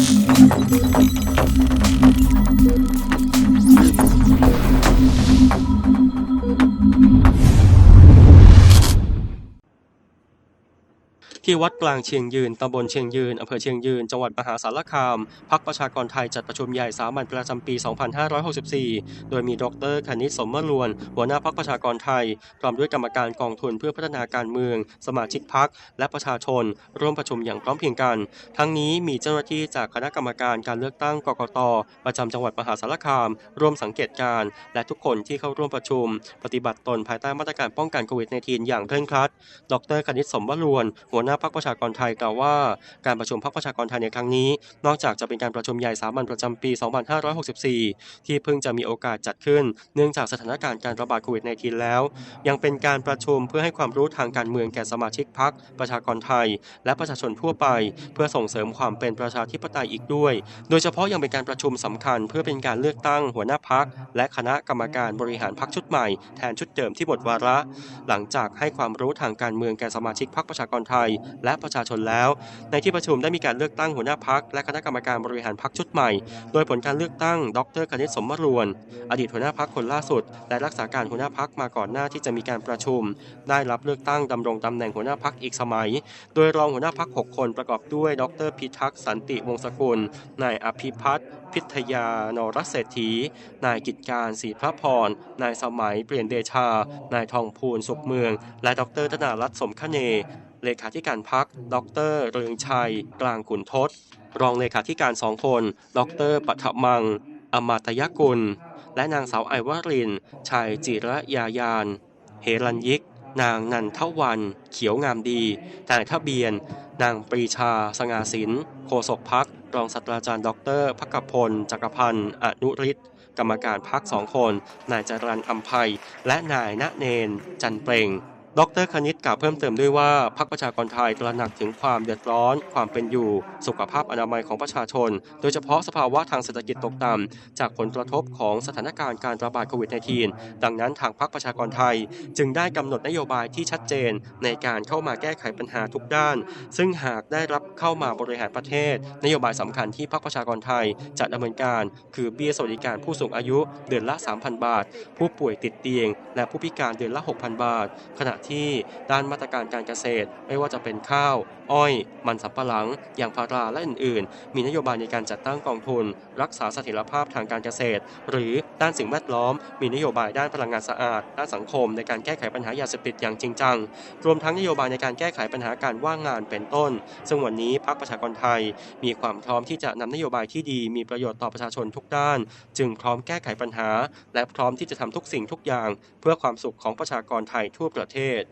Thank you. ที่วัดกลางเชียงยืน ตำบลเชียงยืน อำเภอเชียงยืน จังหวัดมหาสารคาม พักประชากรไทยจัดประชุมใหญ่สามัญประจำปี 2564 โดยมีดรคณิตสมมรวน หัวหน้าพักประชากรไทย พร้อมด้วยกรรมการกองทุนเพื่อพัฒนาการเมือง สมาชิกพักและประชาชน ร่วมประชุมอย่างพร้อมเพรียงกัน ทั้งนี้มีเจ้าหน้าที่จากคณะกรรมการการเลือกตั้งกกต ประจำจังหวัดมหาสารคาม ร่วมสังเกตการณ์และทุกคนที่เข้าร่วมประชุม ปฏิบัติตนภายใต้มาตรการป้องกันโควิด -19 อย่างเคร่งครัด ดรคณิตสมวรวนหัวหน้าพรรคประชากรไทยกล่าวว่า การประชุมพรรคประชากรไทยในครั้งนี้ นอกจากจะเป็นการประชุมใหญ่สามัญประจำปี 2564 ที่เพิ่งจะมีโอกาสจัดขึ้น เนื่องจากสถานการณ์การระบาดโควิด -19 แล้ว ยังเป็นการประชุมเพื่อให้ความรู้ทางการเมืองแก่สมาชิกพรรคประชากรไทย และประชาชนทั่วไป เพื่อส่งเสริมความเป็นประชาธิปไตยอีกด้วย โดยเฉพาะยังเป็นการประชุมสำคัญ เพื่อเป็นการเลือกตั้งหัวหน้าพักและคณะกรรมการบริหารพักชุดใหม่แทนชุดเดิมที่หมดวาระ หลังจากให้ความรู้ทางการเมืองแก่สมาชิกพรรคประชากรไทยและประชาชนแล้ว ในที่ประชุมได้มีการเลือกตั้งหัวหน้าพักและคณะกรรมการบริหารพักชุดใหม่ โดยผลการเลือกตั้ง ดรคณิตสมมรวน อดีตหัวหน้าพักคนล่าสุด และรักษาการหัวหน้าพักมาก่อนหน้าที่จะมีการประชุม ได้รับเลือกตั้งดำรงตำแหน่งหัวหน้าพักอีกสมัย โดยรองหัวหน้าพัก6คนประกอบด้วย ดรพิทักษ์สันติวงศ์กุล นายอภิพัฒน์พิทยานรเศรษฐี นายกิจการศรีพระพร นายสมัยเปลี่ยนเดชา นายทองพูนสุขเมือง และดรธนารัตน์สมคเน เลขาธิการพัก ดรเรืองชัย กลางขุนทศ รองเลขาธิการสองคน ดรปัทมัง อมาตยกุล และนางสาวไอวริน ชัยจิระยายาน เฮรัญยิก นางนันทวัน เขียวงามดีนายทะเบียน นางปรีชา สง่าสินโฆษกพัก รองศาสตราจารย์ ดรพักพล จักรพันธ์อนุริศกรรมการพักสองคน นายจรันอัมภัย และนายณเนน จันเปล่ง ดรคณิตกล่าวเพิ่มเติมด้วยว่าพรรคประชากรไทยตระหนักถึงความเดือดร้อน ความเป็นอยู่ สุขภาพอนามัยของประชาชน โดยเฉพาะสภาวะทางเศรษฐกิจตกต่ำจากผลกระทบของสถานการณ์การระบาดโควิด -19 ดังนั้นทางพรรคประชากรไทย จึงได้กำหนดนโยบายที่ชัดเจน ในการเข้ามาแก้ไขปัญหาทุกด้าน ซึ่งหากได้รับเข้ามาบริหารประเทศ นโยบายสำคัญที่พรรคประชากรไทยจะดำเนินการ คือเบี้ยสวัสดิการผู้สูงอายุเดือนละ 3,000 บาท ผู้ป่วยติดเตียง และผู้พิการเดือนละ 6,000 บาทขณะที่ด้านมาตรการการเกษตร ไม่ว่าจะเป็นข้าว อ้อย มันสำปะหลังยางพาราและอื่น ๆ มีนโยบายในการจัดตั้งกองทุน รักษาเสถียรภาพทางการเกษตร หรือด้านสิ่งแวดล้อม มีนโยบายด้านพลังงานสะอาด ด้านสังคม ในการแก้ไขปัญหายาเสพติดอย่างจริงจัง รวมทั้งนโยบายในการแก้ไขปัญหาการว่างงานเป็นต้น ซึ่งวันนี้พรรคประชากรไทย มีความพร้อมที่จะนำนโยบายที่ดี มีประโยชน์ต่อประชาชนทุกด้าน จึงพร้อมแก้ไขปัญหา และพร้อมที่จะทำทุกสิ่งทุกอย่าง เพื่อความสุขของประชากรไทยทั่วประเทศ head.